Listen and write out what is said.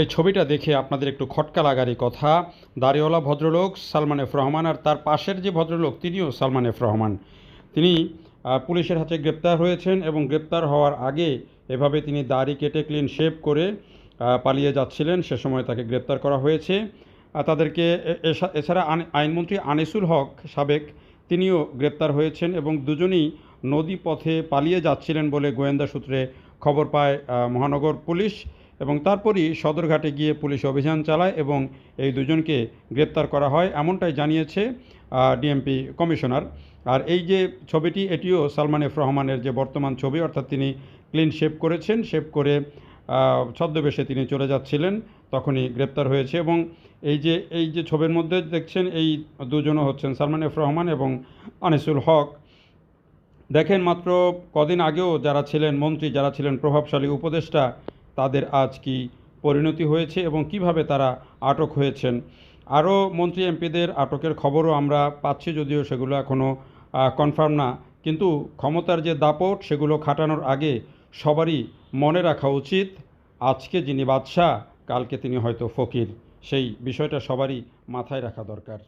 এই ছবিটা দেখে আপনাদের একটু খটকা লাগারই কথা। দাড়িওয়ালা ভদ্রলোক সালমান এফ রহমান আর তার পাশের যে ভদ্রলোক, তিনিও সালমান এফ রহমান। তিনি পুলিশের হাতে গ্রেপ্তার হয়েছেন এবং গ্রেপ্তার হওয়ার আগে এভাবে তিনি দাড়ি কেটে ক্লিন শেভ করে পালিয়ে যাচ্ছিলেন। সে সময় তাকে গ্রেপ্তার করা হয়েছে। তাদেরকে এছাড়া আইন- আইনমন্ত্রী আনিসুল হক সাবেক, তিনিও গ্রেপ্তার হয়েছেন এবং দুজনই নদী পথে পালিয়ে যাচ্ছিলেন বলে গোয়েন্দা সূত্রে খবর পায় মহানগর পুলিশ। এবং তারপরই সদরঘাটে গিয়ে পুলিশ অভিযান চালায় এবং এই দুজনকে গ্রেপ্তার করা হয়, এমনটাই জানিয়েছে ডিএমপি কমিশনার। আর এই যে ছবিটি, এটিও সালমান এফ রহমানের যে বর্তমান ছবি, অর্থাৎ তিনি ক্লিন শেভ করেছেন, শেভ করে ছদ্মবেশে তিনি চলে যাচ্ছিলেন, তখনই গ্রেপ্তার হয়েছে এবং এই যে এই যে ছবির মধ্যে দেখছেন, এই দুজনও হচ্ছেন সালমান এফ রহমান এবং আনিসুল হক। দেখেন মাত্র কদিন আগেও যারা ছিলেন, মন্ত্রী যারা ছিলেন, প্রভাবশালী উপদেষ্টা তাদের আজ কি পরিণতি হয়েছে এবং কীভাবে তারা আটক হয়েছেন? আরও মন্ত্রী এমপিদের আটকের খবরও আমরা পাচ্ছি যদিও সেগুলো এখনও কনফার্ম না। কিন্তু ক্ষমতার যে দাপট, সেগুলো খাটানোর আগে সবারই মনে রাখা উচিত, আজকে যিনি বাদশাহ, কালকে তিনি হয়তো ফকির। সেই বিষয়টা সবারই মাথায় রাখা দরকার।